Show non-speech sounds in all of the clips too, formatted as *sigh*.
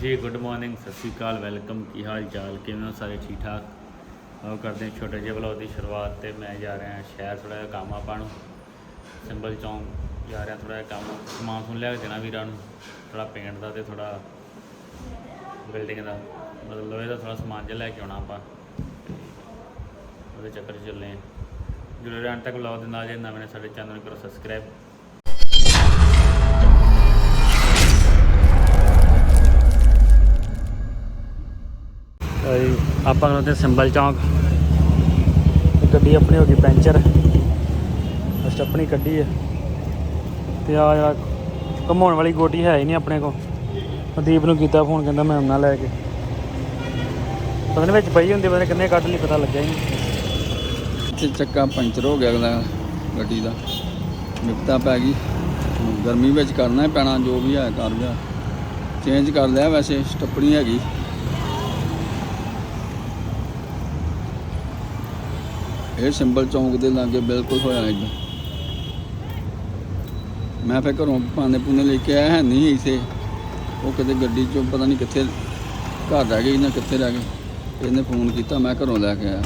ਜੀ good morning ਸਤਿ ਸ਼੍ਰੀ ਅਕਾਲ welcome ਕੀ ਹਾਲ ਚਾਲ, ਕਿਵੇਂ ਹੋ ਸਾਰੇ ਠੀਕ ਠਾਕ? ਆਓ ਕਰਦੇ ਹਾਂ ਛੋਟੇ ਜਿਹੇ ਵਲੌਗ ਦੀ ਸ਼ੁਰੂਆਤ ਤੇ ਮੈਂ ਜਾ ਰਿਹਾ ਸ਼ਹਿਰ ਥੋੜਾ ਜਿਹਾ ਕੰਮ ਆਪਾਂ ਨੂੰ ਸਿੰਬਲ ਚੌਂਕ ਜਾ ਰਿਹਾ ਥੋੜਾ ਜਿਹਾ ਕੰਮ, ਸਮਾਨ ਸੁਣ ਲਿਆ ਕੇ ਦੇਣਾ ਵੀਰਾਂ ਨੂੰ ਥੋੜਾ ਪੇਂਟ ਦਾ ਤੇ ਥੋੜਾ ਬਿਲਡਿੰਗ ਦਾ, ਮਤਲਬ ਲੋਹੇ ਦਾ ਥੋੜਾ ਸਮਾਨ ਜਿਹਾ ਲੈ ਕੇ ਆਉਣਾ ਆਪਾਂ। ਉਹਦੇ ਚੱਕਰ 'ਚ ਚੱਲੇ ਹਾਂ। ਜੁੜੇ ਰਹਿਣ ਤੱਕ ਵਲੌਗ ਦੇ ਨਾਲ ਜੇ ਨਵੇਂ ਨੇ ਸਾਡੇ ਚੈਨਲ ਨੂੰ ਕਰੋ ਸਬਸਕ੍ਰਾਈਬ ਆਪਾਂ ਨੂੰ ਸਿੰਬਲ ਚੌਂਕ ਗੱਡੀ ਆਪਣੀ ਹੋ ਗਈ ਪੈਂਚਰ। ਅਸਟ ਆਪਣੀ ਕੱਢੀ ਹੈ ਤੇ ਆ ਜਿਹੜਾ ਘਮਾਉਣ ਵਾਲੀ ਗੋਟੀ ਹੈ ਹੀ ਨਹੀਂ ਆਪਣੇ ਕੋਲ। ਮਨਦੀਪ ਨੂੰ ਕੀਤਾ ਫੋਨ ਕਹਿੰਦਾ ਮੈਂ ਆਉਣਾ ਲੈ ਕੇ। ਪਤਾ ਨਹੀਂ ਵਿੱਚ ਪਈ ਹੁੰਦੀ, ਪਤਾ ਕਿੰਨੇ ਕੱਢ ਲਈ, ਪਤਾ ਲੱਗਿਆ ਹੀ ਨਹੀਂ। ਤੇ ਚੱਕਾ ਪੰਚਰ ਹੋ ਗਿਆ ਅਗਲਾ ਗੱਡੀ ਦਾ। ਵਿਪਤਾ ਪੈ ਗਈ। ਗਰਮੀ ਵਿੱਚ ਕਰਨਾ ਹੀ ਪੈਣਾ, ਜੋ ਵੀ ਹੈ ਕਰ ਲਿਆ। ਚੇਂਜ ਕਰ ਲਿਆ ਵੈਸੇ, ਸਟੱਪਣੀ ਹੈਗੀ। ਇਹ ਸਿੰਬਲ ਚੌਂਕ ਦੇ ਲਾਗੇ ਬਿਲਕੁਲ ਹੋਇਆ ਇਦਾਂ ਮੈਂ ਫੇਰ ਘਰੋਂ ਪਾਣੇ ਪੂਨੇ ਲੈ ਕੇ ਆਇਆ, ਹੈ ਨਹੀਂ ਇਸੇ ਉਹ ਕਿਤੇ ਗੱਡੀ ਚੋਂ ਪਤਾ ਨਹੀਂ ਕਿੱਥੇ ਘਰ ਰਹਿ ਗਈ ਨਾ ਕਿੱਥੇ ਰਹਿ ਗਈ। ਇਹਨੇ ਫੋਨ ਕੀਤਾ, ਮੈਂ ਘਰੋਂ ਲੈ ਕੇ ਆਇਆ।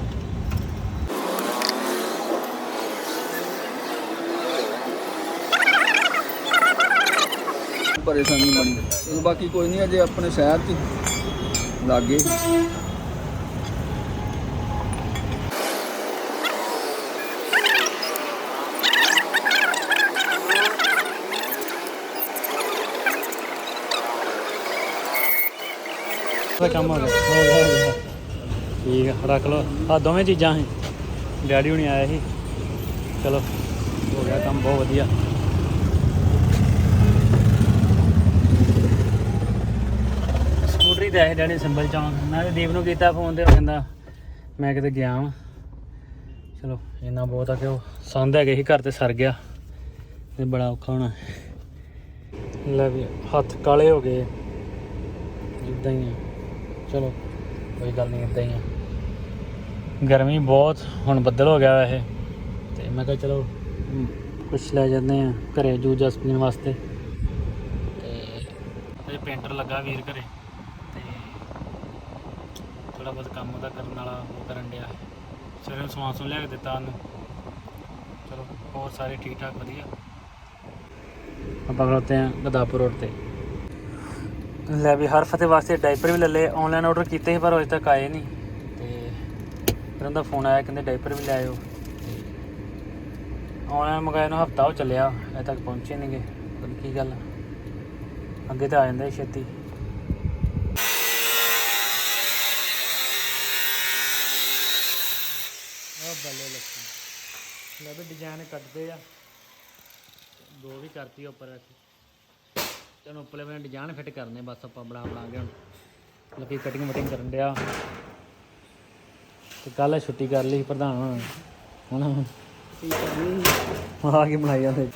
ਪਰੇਸ਼ਾਨੀ ਬਣੀ ਤੇ ਬਾਕੀ ਕੋਈ ਨਹੀਂ, ਅਜੇ ਆਪਣੇ ਸ਼ਹਿਰ 'ਚ ਲਾਗੇ। ਦਾ ਕੰਮ ਹੋ ਗਿਆ। ਹੋ ਗਿਆ ਹੋ ਗਿਆ। ਠੀਕ ਆ, ਰੱਖ ਲਓ। ਆ ਦੋਵੇਂ ਚੀਜ਼ਾਂ ਸੀ। ਡੈਡੀ ਹੁਣੀ ਆਇਆ ਸੀ। ਚਲੋ, ਹੋ ਗਿਆ ਕੰਮ, ਬਹੁਤ ਵਧੀਆ। ਸਕੂਟਰੀ ਤੇ ਆਏ ਡੈਡੀ ਸਿੰਬਲ ਚੌਂਕ ਮੈਂ ਤੇ ਦੀਪ ਨੂੰ ਕੀਤਾ ਫੋਨ ਤੇ, ਉਹ ਕਹਿੰਦਾ, ਮੈਂ ਕਿਤੇ ਗਿਆ ਵਾਂ। ਚਲੋ, ਇੰਨਾ ਬਹੁਤ ਆ ਕਿ ਉਹ ਸੰਦ ਹੈਗੇ ਸੀ, ਘਰ ਤੇ ਸਰ ਗਿਆ। ਤੇ ਬੜਾ ਔਖਾ ਹੋਣਾ। ਲੈ ਵੀ, ਹੱਥ ਕਾਲੇ ਹੋ ਗਏ। ਇਦਾਂ ਹੀ ਆ। ਚਲੋ ਕੋਈ ਗੱਲ ਨਹੀਂ ਇਦਾਂ ਹੀ ਆ। ਗਰਮੀ ਬਹੁਤ ਹੁਣ ਬੱਦਲ ਹੋ ਗਿਆ ਵੈਸੇ। ਤੇ ਮੈਂ ਕਿਹਾ ਚਲੋ ਮ, ਕੁਛ ਲੈ ਜਾਂਦੇ ਆ ਘਰੇ ਜੂਸ ਜਸ ਪੀਣ ਵਾਸਤੇ। ਤੇ ਇਹ ਪੇਂਟਰ ਲੱਗਾ ਵੀਰ ਘਰੇ। ਤੇ ਥੋੜਾ ਬਹੁਤ ਕੰਮ ਉਹਦਾ ਕਰਨ ਵਾਲਾ ਉਹ ਕਰਨ ਡਿਆ। ਸਵੇਰੇ ਸਮਾਨ ਸਮੂਨ ਲਿਆ ਕੇ ਦਿੱਤਾ ਉਹਨੂੰ। ਚਲੋ ਹੋਰ ਸਾਰੇ ਠੀਕ ਠਾਕ ਵਧੀਆ। ਆਪਾਂ ਖਲੋਤੇ ਆ ਗਦਾਪੁਰ ਰੋਡ ਤੇ। ਲੈ ਵੀ ਹਰ ਫਤਿਹ ਵਾਸਤੇ ਡਾਈਪਰ ਵੀ ਲੈ ਲਏ ਆਨਲਾਈਨ ਆਰਡਰ ਕੀਤੇ ਸੀ, ਪਰ ਅਜੇ ਤੱਕ ਆਏ ਨਹੀਂ। ਤੇ ਫਿਰ ਉਹਦਾ ਫੋਨ ਆਇਆ, ਕਹਿੰਦੇ ਡਾਈਪਰ ਵੀ ਲੈ ਆਇਓ। ਆਨਲਾਈਨ ਮੰਗਾਇਆ ਨੂੰ ਹਫਤਾ ਹੋ ਚੱਲਿਆ, ਅਜੇ ਤੱਕ ਪਹੁੰਚੇ ਨਹੀਂਗੇ ਪਤਾ ਕੀ ਗੱਲ ਅੱਗੇ ਤਾਂ ਆ ਜਾਂਦਾ ਛੇਤੀ। ਆ ਬੱਲੇ ਲੱਗੀ ਲੈ ਵੀ ਡਿਜ਼ਾਈਨ ਕੱਟਦੇ ਆ। ਦੋ ਵੀ ਕਰਤੀ ਉੱਪਰ ਰੱਖੀ ਚਲੋ ਉੱਪਰਲੇ ਬੰਨੇ ਡਿਜ਼ਾਈਨ ਫਿੱਟ ਕਰਨੇ, ਬਸ ਆਪਾਂ ਬਣਾ ਬਣਾ ਕੇ ਹੁਣ ਲੱਗੀ ਕਟਿੰਗ ਵਟਿੰਗ ਕਰਨ ਡਿਆ। ਤੇ ਕੱਲ ਛੁੱਟੀ ਕਰ ਲਈ ਪ੍ਰਧਾਨ ਹੁਣ ਹੁਣ ਆ ਕੇ ਬਣਾਈ ਜਾਂਦੇ।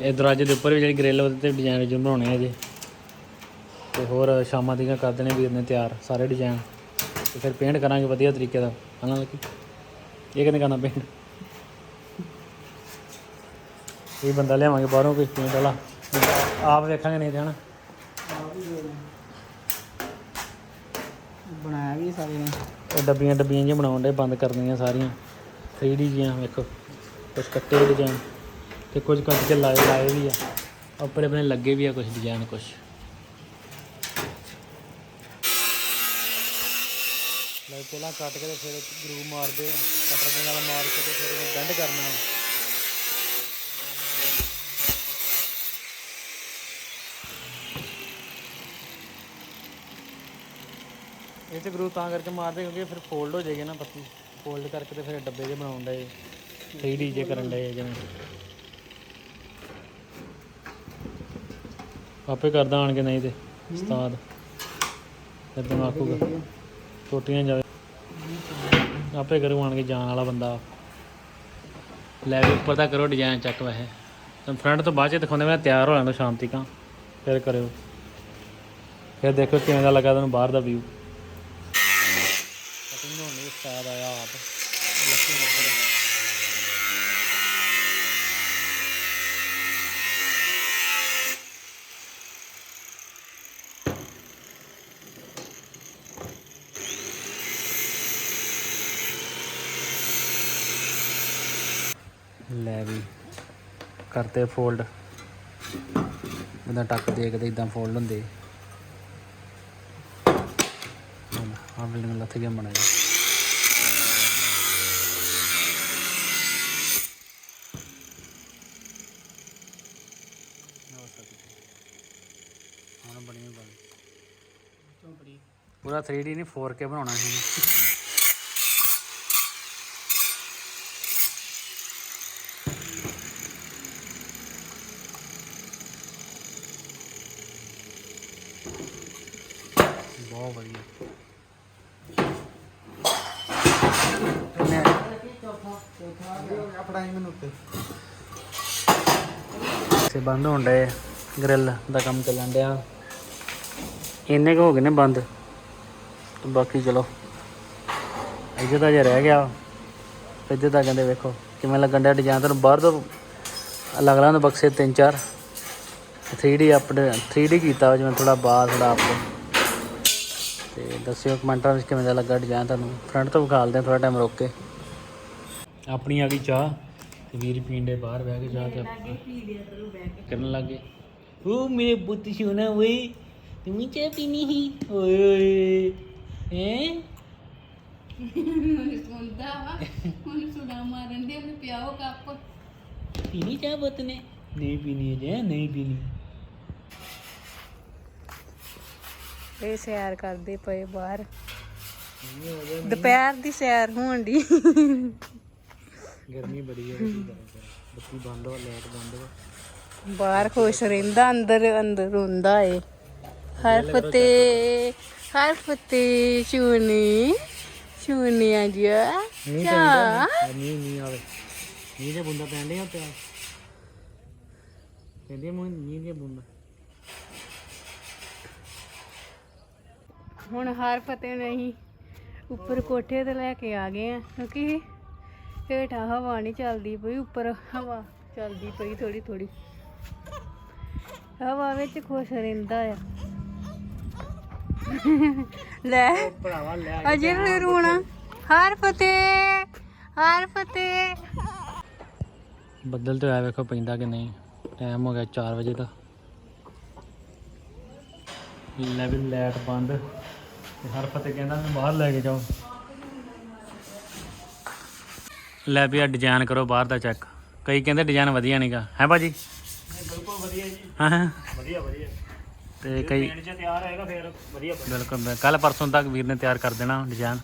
ਇਹ ਦਰਵਾਜ਼ੇ ਦੇ ਉੱਪਰ ਵੀ ਜਿਹੜੀ ਗ੍ਰਿਲ ਉਹਦੇ ਤੇ ਡਿਜ਼ਾਈਨ ਜੋ ਬਣਾਉਣੇ ਆ ਜੀ। ਤੇ ਹੋਰ ਸ਼ਾਮਾਂ ਦੀਆਂ ਕਰ ਦੇਣੇ ਵੀਰ ਨੇ ਤਿਆਰ, ਸਾਰੇ ਡਿਜ਼ਾਈਨ ਤੇ ਫਿਰ ਪੇਂਟ ਕਰਾਂਗੇ ਵਧੀਆ ਤਰੀਕੇ ਦਾ। ਹਨਾ ਲੱਗੀ ਇਹ ਕਿੰਨੇ ਕਰਨਾ ਪੇਂਟ ਇਹ ਬੰਦਾ ਲਿਆਵਾਂਗੇ ਬਾਹਰੋਂ ਕੋਈ ਪੇਂਟ ਵਾਲਾ। ਆਪ ਵੇਖਾਂਗੇ ਨਹੀਂ ਤੇ ਹਨਾ। ਬਣਾਇਆ ਵੀ ਸਾਰੇ ਨੇ। ਉਹ ਡੱਬੀਆਂ ਡੱਬੀਆਂ ਜਿਹੀਆਂ ਬਣਾਉਣ ਦੇ ਬੰਦ ਕਰਨੀਆਂ ਸਾਰੀਆਂ। 3D ਜੀਆਂ ਵੇਖੋ ਕੁਝ ਕੱਟੇ ਹੋਏ ਡਿਜ਼ਾਈਨ ਤੇ ਕੁਝ ਕੱਟ ਕੇ ਲਾਏ ਲਾਏ ਵੀ ਆ। ਉੱਪਰ ਆਪਣੇ ਲੱਗੇ ਵੀ ਆ ਕੁਝ ਡਿਜ਼ਾਈਨ ਕੁਝ ਲੈ ਪਹਿਲਾਂ ਕੱਟ ਕੇ ਤੇ ਫਿਰ ਗਰੂ ਮਾਰਦੇ ਆ। ਕਟਰ ਦੇ ਨਾਲ ਮਾਰ ਕੇ ਤੇ ਫਿਰ ਇਹਨੂੰ ਬੈਂਡ ਕਰਨਾ। ਇਹ ਤੇ ਗਰੂ ਤਾਂ ਕਰਕੇ ਮਾਰਦੇ ਕਿਉਂਕਿ ਫਿਰ ਫੋਲਡ ਹੋ ਜਾਏਗੀ ਨਾ ਪੱਤੀ। ਫੋਲਡ ਕਰਕੇ ਤੇ ਫਿਰ ਡੱਬੇ ਜੇ ਬਣਾਉਣ ਦੇ 3D ਜੇ ਕਰਨ ਦੇ ਜਿਵੇਂ। ਆਪੇ ਕਰਦਾ ਆਣ ਕੇ ਨਹੀਂ ਤੇ, ਉਸਤਾਦ। ਫਿਰ ਆਖੂਗਾ ਟੋਟੀਆਂ ਜਾਵੇ ਆਪੇ ਕਰੂ ਆਣ ਕੇ ਜਾਣ ਵਾਲਾ ਬੰਦਾ। ਲੈ ਵੀ ਉੱਪਰ ਤਾਂ ਕਰੋ ਡਿਜ਼ਾਈਨ ਚੱਕ ਵੈਸੇ। ਤਾਂ ਫਰੰਟ ਤੋਂ ਬਾਅਦ ਚ ਦਿਖਾਉਂਦੇ ਮੈਂ ਤਿਆਰ ਹੋ ਲੈਣਾ ਸ਼ਾਂਤੀ ਤੀਕਾਂ ਫਿਰ ਕਰਿਓ। ਫਿਰ ਦੇਖੋ ਕਿਵੇਂ ਦਾ ਲੱਗਾ ਤੁਹਾਨੂੰ ਬਾਹਰ ਦਾ ਵਿਊ ça d'ailleurs. ਲੈ ਵੀ ਕਰਤੇ ਫੋਲਡ ਇਹਦਾ ਟੱਕ ਦੇਖਦੇ ਇਦਾਂ ਫੋਲਡ ਹੁੰਦੇ ਆ ਬਿਲਡਿੰਗ ਲੱਥ ਗਿਆ ਬਣਾਇਆ ਪੂਰਾ 3D ਨਹੀਂ 4K ਬਣਾਉਣਾ ਸੀ। ਬਹੁਤ ਵਧੀਆ। ਸੇ ਬੰਦ ਹੋਣ ਡਏ ਗ੍ਰਿਲ ਦਾ ਕੰਮ ਚੱਲਣ ਡਿਆ। ਇੰਨੇ ਕੁ ਹੋ ਗਏ ਨੇ ਬੰਦ। ਤੇ ਬਾਕੀ ਚਲੋ। ਇੱਥੇ ਤਾਂ ਜੇ ਰਹਿ ਗਿਆ ਇੱਥੇ ਤਾਂ ਕਹਿੰਦੇ ਵੇਖੋ ਕਿਵੇਂ ਲੱਗਣ ਡਿਆ ਡਿਜ਼ਾਈਨ ਤੁਹਾਨੂੰ ਬਾਹਰ ਤੋਂ ਅਲੱਗ ਅਲੱਗ ਬਕਸੇ ਤਿੰਨ ਚਾਰ। 3D ਅਪਡੇ 3D ਕੀਤਾ ਜਿਵੇਂ ਥੋੜਾ ਬਾਹਰ ਥੋੜਾ ਅਪ ਤੇ ਦੱਸਿਓ ਕਮੈਂਟਾਂ ਵਿੱਚ ਕਿਵੇਂ ਦਾ ਲੱਗਾ ਡਿਜ਼ਾਈਨ ਤੁਹਾਨੂੰ। ਫਰੰਟ ਤੋਂ ਵਿਖਾਲਦੇ ਆ ਥੋੜਾ ਟਾਈਮ ਰੋਕ ਕੇ। ਆਪਣੀ ਆ ਗਈ ਚਾਹ, ਤੇ ਵੀਰ ਪੀਂਦੇ ਬਾਹਰ ਬਹਿ ਕੇ ਚਾਹ ਤੇ ਆਪਾਂ ਕਰਨ ਲੱਗੇ ਉਹ ਮੇਰੇ ਪੁੱਤ ਸੋਨਾ ਓਏ ਤੁਮੀ ਚਾਹ ਪੀਣੀ ਹੀ ਓਏ ਓਏ। ਹੈ *laughs* ਸੁਣਦਾ ਵਾ। ਹੁਣ ਸੁਣਾ ਮਾਰਨ ਦੇ ਉਹਨੂੰ ਪਿਆਓ ਕੱਪ। ਪੀਣੀ ਚਾਹ ਪੁੱਤ ਨੇ? ਨਹੀਂ ਪੀਣੀ ਜੇ ਨਹੀਂ ਪੀਣੀ। ਇਹ ਸੈਰ ਕਰਦੇ ਪਏ ਬਾਹਰ। ਦੁਪਹਿਰ ਦੀ ਸੈਰ ਹੋਣ ਦੀ ਗਰਮੀ ਬੜੀ ਹੈ ਬੱਤੀ ਬੰਦ ਹੋ ਲਾਈਟ ਬੰਦ ਹੋ ਬਾਹਰ ਖੁਸ਼ ਰਹਿੰਦਾ ਅੰਦਰ ਅੰਦਰ ਹੁੰਦਾ ਏ। ਹਰ ਫਤੇ ਹਰ ਫਤੇ ਚੂਨੀ ਚੂਨੀਆਂ ਜੀ ਨਹੀਂ ਚਾ। ਨਹੀਂ ਨਹੀਂ ਆਵੇ। ਨਹੀਂ ਤੇ ਬੁੰਦਾ ਪੈਣ ਡਿਆ ਪਿਆ। ਕਹਿੰਦੇ ਮੂੰਹ ਨਹੀਂ ਦੇ ਬੁੰਦਾ। ਹੁਣ ਹਰ ਫਤੇ ਨਹੀਂ ਉੱਪਰ ਕੋਠੇ ਤੇ ਲੈ ਕੇ ਆ ਗਏ ਆ ਕਿਉਂਕਿ ਹੇਠਾਂ ਹਵਾ ਨਹੀਂ ਚੱਲਦੀ ਪਈ ਉੱਪਰ ਹਵਾ ਚੱਲਦੀ ਪਈ ਥੋੜੀ ਥੋੜੀ ਹਵਾ ਵਿੱਚ ਖੁਸ਼ ਰਹਿੰਦਾ ਆ। ਲੈ। ਭਰਾਵਾ ਲੈ ਅਜੇ ਵੀ ਰੋਣਾ। ਹਰ ਫਤੇ ਹਰ ਫਤੇ ਬੱਦਲ ਤੇ ਆਇਆ ਵੇਖੋ ਪੈਂਦਾ ਕਿ ਨਹੀਂ। ਟਾਈਮ ਹੋ ਗਿਆ 4 ਵਜੇ ਦਾ। ਲੈ ਵੀ ਲਾਈਟ ਬੰਦ। ਤੇ ਹਰ ਫਤੇ ਕਹਿੰਦਾ ਮੈਨੂੰ ਬਾਹਰ ਲੈ ਕੇ ਜਾਓ। ਲੈ ਵੀ ਆ ਡਿਜ਼ਾਈਨ ਕਰੋ ਬਾਹਰ ਦਾ ਚੈੱਕ ਕਈ ਕਹਿੰਦੇ ਡਿਜ਼ਾਈਨ ਵਧੀਆ ਨਹੀਂਗਾ ਹੈ ਭਾਜੀ? ਬਿਲਕੁਲ ਵਧੀਆ ਜੀ। ਹਾਂ। ਵਧੀਆ ਵਧੀਆ। ਤੇ ਕਈ ਜੇ ਤਿਆਰ ਹੋਏਗਾ ਫਿਰ ਵਧੀਆ ਬਿਲਕੁਲ ਕੱਲ ਪਰਸੋਂ ਤੱਕ ਵੀਰ ਨੇ ਤਿਆਰ ਕਰ ਦੇਣਾ ਡਿਜ਼ਾਈਨ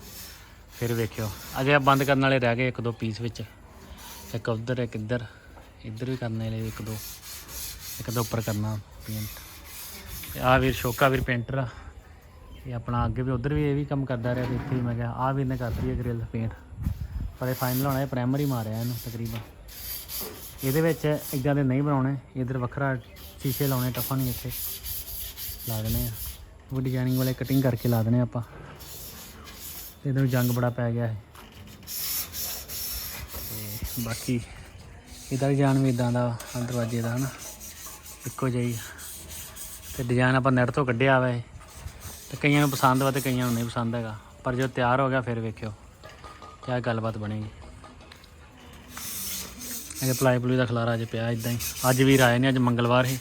ਫਿਰ ਵੇਖਿਓ। ਅਜੇ ਆ ਬੰਦ ਕਰਨ ਵਾਲੇ ਰਹਿ ਗਏ ਇੱਕ ਦੋ ਪੀਸ ਵਿੱਚ। ਇੱਕ ਉਧਰ ਇੱਕ ਇੱਧਰ ਇੱਧਰ ਵੀ ਕਰਨੇ ਵਾਲੇ ਇੱਕ ਦੋ। ਇੱਕ ਦੋ ਉੱਪਰ ਕਰਨਾ ਪੇਂਟ ਤੇ ਆ ਵੀਰ ਸ਼ੋਕਾ ਵੀਰ ਪੇਂਟਰ ਆ। ਇਹ ਆਪਣਾ ਅੱਗੇ ਵੀ ਉਧਰ ਵੀ ਇਹ ਵੀ ਕੰਮ ਕਰਦਾ ਰਿਹਾ ਤੇ ਇੱਥੇ ਮੈਂ ਕਿਹਾ ਆ ਵੀਰ ਨੇ ਕਰਤੀ ਹੈ ਗ੍ਰਿਲ ਪੇਂਟ ਪਰ ਇਹ ਫਾਈਨਲ ਹੋਣਾ ਇਹ ਪ੍ਰਾਇਮਰੀ ਮਾਰਿਆ ਇਹਨੂੰ ਤਕਰੀਬਨ। ਇਹਦੇ ਵਿੱਚ ਇਦਾਂ ਦੇ ਨਹੀਂ ਬਣਾਉਣੇ ਇਧਰ ਵੱਖਰਾ ਸ਼ੀਸ਼ੇ ਲਾਉਣੇ ਟਫਾ ਨਹੀਂ ਇੱਥੇ। ਲਾ ਦੇਣੇ ਆ। ਉਹ ਡਿਜ਼ਾਈਨਿੰਗ ਵਾਲੇ ਕਟਿੰਗ ਕਰਕੇ ਲਾ ਦੇਣੇ ਆਪਾਂ। ਇਹਦੇ ਨੂੰ ਜੰਗ ਬੜਾ ਪੈ ਗਿਆ ਹੈ ਤੇ ਬਾਕੀ ਇਹਦਾ ਡਿਜ਼ਾਈਨ ਵੀ ਇਦਾਂ ਦਾ ਦਰਵਾਜ਼ੇ ਦਾ ਹਨਾ। ਇੱਕੋ ਜਿਹਾ ਹੀ ਆ। ਤੇ ਡਿਜ਼ਾਈਨ ਆਪਾਂ ਨੈਟ ਤੋਂ ਕੱਢਿਆ ਵਾ ਇਹ। ਤੇ ਕਈਆਂ ਨੂੰ ਪਸੰਦ ਵਾ ਤੇ ਕਈਆਂ ਨੂੰ ਨਹੀਂ ਪਸੰਦ ਹੈਗਾ। ਪਰ ਜਦੋਂ ਤਿਆਰ ਹੋ ਗਿਆ ਫਿਰ ਵੇਖਿਓ ਕਿਆ ਗੱਲਬਾਤ ਬਣੇਗੀ। ਇਹ ਪਲਾਈ ਪਲੂਈ ਦਾ ਖਲਾਰਾ ਅੱਜ ਪਿਆ ਇਦਾਂ ਹੀ। ਅੱਜ ਵੀਰ ਆਏ ਨੇ, ਅੱਜ ਮੰਗਲਵਾਰ ਸੀ।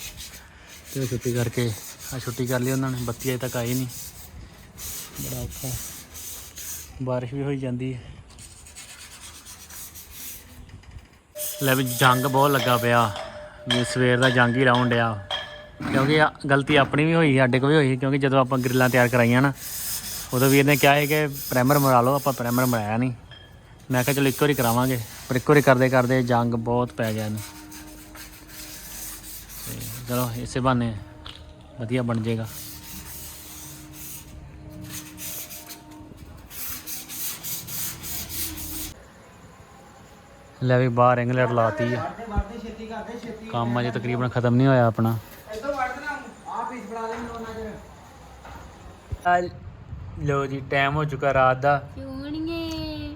ਤੇ ਉਹ ਛੁੱਟੀ ਕਰਕੇ ਆ ਛੁੱਟੀ ਕਰ ਲਈ ਉਹਨਾਂ ਨੇ, ਬੱਤੀ ਅਜੇ ਤੱਕ ਆਈ ਨਹੀਂ। ਬੜਾ ਔਖਾ ਬਾਰਿਸ਼ ਵੀ ਹੋਈ ਜਾਂਦੀ ਹੈ। ਲੈ ਵੀ ਜੰਗ ਬਹੁਤ ਲੱਗਾ ਪਿਆ। ਵੀ ਸਵੇਰ ਦਾ ਜੰਗ ਹੀ ਰਾਉਂਡ ਆ। ਕਿਉਂਕਿ ਆ- ਗਲਤੀ ਆਪਣੀ ਵੀ ਹੋਈ ਸਾਡੇ ਕੋਲ ਵੀ ਹੋਈ ਕਿਉਂਕਿ ਜਦੋਂ ਆਪਾਂ ਗ੍ਰਿਲਾਂ ਤਿਆਰ ਕਰਾਈਆਂ ਨਾ, ਉਦੋਂ ਵੀਰ ਨੇ ਕਿਹਾ ਸੀ ਕਿ ਪ੍ਰਾਈਮਰ ਮਰਾ ਲਓ, ਆਪਾਂ ਪ੍ਰਾਈਮਰ ਮਰਾਇਆ ਨਹੀਂ। ਮੈਂ ਕਿਹਾ ਚਲੋ ਇੱਕ ਵਾਰੀ ਕਰਾਵਾਂਗੇ, ਪਰ ਇੱਕ ਵਾਰੀ ਕਰਦੇ ਕਰਦੇ ਜੰਗ ਬਹੁਤ ਪੈ ਗਿਆ ਇਹਨੂੰ। ਤੇ ਚਲੋ ਇਸੇ ਬਹਾਨੇ ਵਧੀਆ ਬਣ ਜਾਏਗਾ। ਲੈ ਵੀ ਬਾਹਰ ਇੰਗਲੈਂਡ ਲਾਤੀ ਆ। ਕੰਮ ਅਜੇ ਤਕਰੀਬਨ ਖਤਮ ਨਹੀਂ ਹੋਇਆ ਆਪਣਾ। ਇੱਥੋਂ ਲੋ ਜੀ ਟਾਈਮ ਹੋ ਚੁੱਕਾ ਰਾਤ ਦਾ। ਚੂਣੀਏ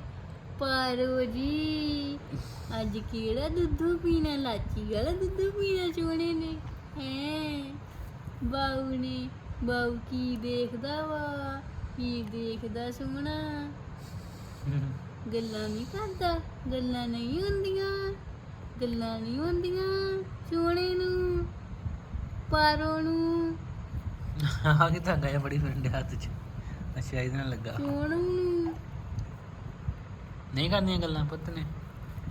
ਪਾਰੋ ਜੀ। ਅੱਜ ਕਿਹੜਾ ਦੁੱਧੂ ਪੀਣਾ, ਲਾਚੀ ਵਾਲਾ ਦੁੱਧੂ ਪੀਣਾ ਚੋਣੇ ਨੇ। ਹੈ? ਬਾਉ ਨੇ ਬਾਉ ਕੀ ਦੇਖਦਾ ਵਾ? ਕੀ ਦੇਖਦਾ ਸੋਹਣਾ ਗੱਲਾਂ ਨਹੀਂ ਕਰਦਾ ਗੱਲਾਂ ਨਹੀਂ ਹੁੰਦੀਆਂ ਗੱਲਾਂ ਨਹੀਂ ਹੁੰਦੀਆਂ ਸੋਹਣੇ ਨੂੰ ਪਾਰੋ ਨੂੰ। ਆ ਕਿ ਧਾਗਾ ਜਿਹਾ ਬੜੀ ਫਿਰਦੇ ਹੱਥ 'ਚ। ਅੱਛਾ ਇਹਦੇ ਨਾਲ ਲੱਗਾ। ਸੋਹਣੂ ਨੂੰ। ਨਹੀਂ ਕਰਨੀਆਂ ਗੱਲਾਂ ਪੁੱਤ ਨੇ।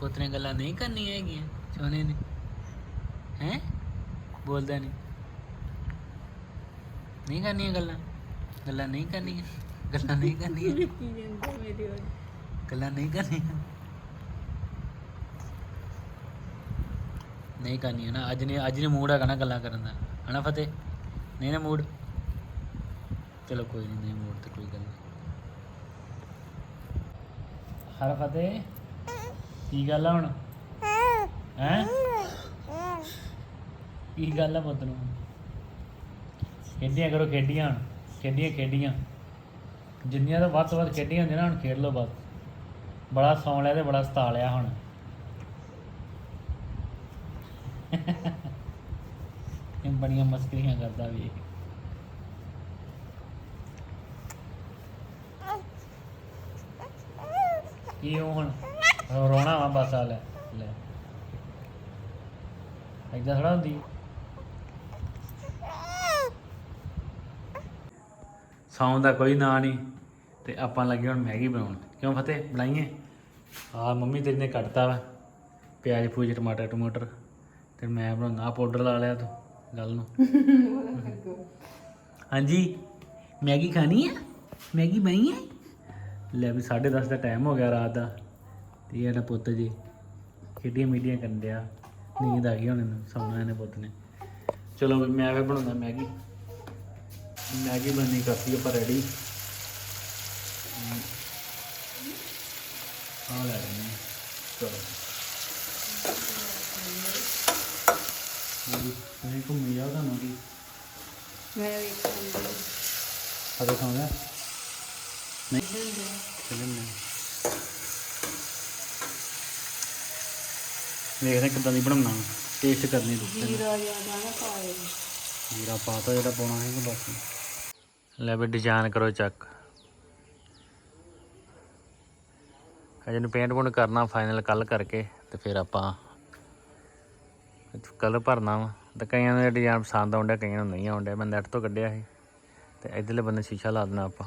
ਪੁੱਤ ਨੇ ਗੱਲਾਂ ਨਹੀਂ ਕਰਨੀਆਂ ਹੈਗੀਆਂ ਸੋਹਣੇ ਨੇ। ਹੈ? ਬੋਲਦਾ ਨਹੀਂ। ਨਹੀਂ ਕਰਨੀਆਂ ਗੱਲਾਂ? ਗੱਲਾਂ ਨਹੀਂ ਕਰਨੀਆਂ? ਗੱਲਾਂ ਨਹੀਂ ਕਰਨੀਆਂ? ਗੱਲਾਂ ਨਹੀਂ ਕਰਨੀਆਂ? ਨਹੀਂ ਕਰਨੀਆਂ ਨਾ ਅੱਜ ਨੇ ਅੱਜ ਨੇ ਮੂਡ ਹੈਗਾ ਨਾ ਗੱਲਾਂ ਕਰਨ ਦਾ। ਹਨਾ ਫਤਿਹ? ਨਹੀਂ ਨਾ ਮੂਡ ਚਲੋ ਕੋਈ ਨਹੀਂ ਨਹੀਂ ਮੂਡ ਤੇ ਕੋਈ ਗੱਲ ਨਹੀਂ। ਹਰ ਫਤਿਹ? ਕੀ ਗੱਲ ਆ ਹੁਣ? ਹੈ? ਕੀ ਗੱਲ ਆ ਪੁੱਤ ਨੂੰ? ਖੇਡੀਆਂ ਕਰੋ, ਖੇਡੀਆਂ ਖੇਡੀਆਂ ਖੇਡੀਆਂ। ਜਿੰਨੀਆਂ ਤੋਂ ਵੱਧ ਤੋਂ ਵੱਧ ਖੇਡੀਆਂ ਹੁੰਦੀਆਂ ਨਾ, ਹੁਣ ਖੇਡ ਲਓ ਬਸ। ਬੜਾ ਸੌਂ ਲਿਆ ਤੇ ਬੜਾ ਸਤਾ ਲਿਆ ਹੁਣ। ਇਹ ਬੜੀਆਂ ਮਸਕਰੀਆਂ ਕਰਦਾ ਵੀ ਕੀ ਉਹ ਹੁਣ? ਰੋ- ਰੋਣਾ ਵਾ ਬਸ ਆ, ਲੈ ਲੈ। ਏਦਾਂ ਥੋੜਾ ਹੁੰਦੀ। ਸੌਣ ਦਾ ਕੋਈ ਨਾਂ ਨਹੀਂ। ਤੇ ਆਪਾਂ ਲੱਗੇ ਹੁਣ ਮੈਗੀ ਬਣਾਉਣ। ਕਿਉਂ ਫਤਿਹ? ਬਣਾਈਏ? ਆ ਮੰਮੀ ਤੇਰੀ ਨੇ ਕੱਟਤਾ ਵਾ। ਪਿਆਜ਼, ਪੂਜ, ਟਮਾਟਰ ਟਮਾਟਰ। ਤੇ ਮੈਂ ਬਣਾਉਣਾ ਪਾਊਡਰ ਲਾ ਲਿਆ ਤੂੰ, ਗੱਲ ਨੂੰ। ਹਾਂਜੀ, ਮੈਗੀ ਖਾਣੀ ਹੈ ਮੈਗੀ ਬਣੀ ਹੈ ਲੈ ਵੀ 10:30 ਦਾ ਟਾਈਮ ਹੋ ਗਿਆ ਰਾਤ ਦਾ। ਤੇ ਇਹਦਾ ਪੁੱਤ ਜੀ, ਖੇਡੀਆਂ ਮੀਡੀਆਂ ਕਰਨ ਡਿਆ। ਨੀਂਦ ਆ ਗਈ ਹੁਣ ਇਹਨੂੰ, ਸੌਣਾ ਇਹਨੇ ਪੁੱਤ ਨੇ। ਚਲੋ ਮੈਂ ਫਿਰ ਬਣਾਉਂਦਾ ਮੈਗੀ। ਮੈਗੀ ਬਣਨੀ ਕਰਤੀ ਆਪਾਂ ਰੈਡੀ ਆ ਲੈ ਰਹੇ ਹਾਂ। ਚਲੋ। ਮੈਗੀ ਨਹੀਂ ਘੁੰਮੀ ਜਾ ਤੁਹਾਨੂੰ ਕੀ ਮੈਂ ਵੇਖਾਂਗੀ ਅਰੇ ਖਾਂ ਗਿਆ ਨਹੀਂ। ਫਿਲਮ ਨਹੀਂ ਦੇਖਦੇ ਕਿੱਦਾਂ ਦੀ ਬਣਾਉਣਾ। ਟੇਸਟ ਕਰਨੀ ਤੁਸੀਂ। ਜੀਰਾ ਜ਼ਿਆਦਾ ਨਾ ਪਾਏ ਜੀਰਾ ਪਾਤਾ ਜਿਹੜਾ ਪਾਉਣਾ ਹੈ ਕਿ ਬਸ ਲੈ ਵੀ ਡਿਜ਼ਾਈਨ ਕਰੋ ਚੱਕ। ਅਜੇ ਨੂੰ ਪੇਂਟ ਪੁੰਟ ਕਰਨਾ ਫਾਈਨਲ ਕੱਲ ਕਰਕੇ ਤੇ ਫਿਰ ਆਪਾਂ ਕਲਰ ਭਰਨਾ ਵਾ। ਤੇ ਕਈਆਂ ਨੂੰ ਡਿਜ਼ਾਈਨ ਪਸੰਦ ਆਉਂਦਾ ਕਈਆਂ ਨੂੰ ਨਹੀਂ ਆਉਂਦਾ ਮੈਂ ਨੈਟ ਤੋਂ ਕੱਢਿਆ ਸੀ। ਤੇ ਇਧਰਲੇ ਬੰਨੇ ਸ਼ੀਸ਼ਾ ਲਾ ਦੇਣਾ ਆਪਾਂ।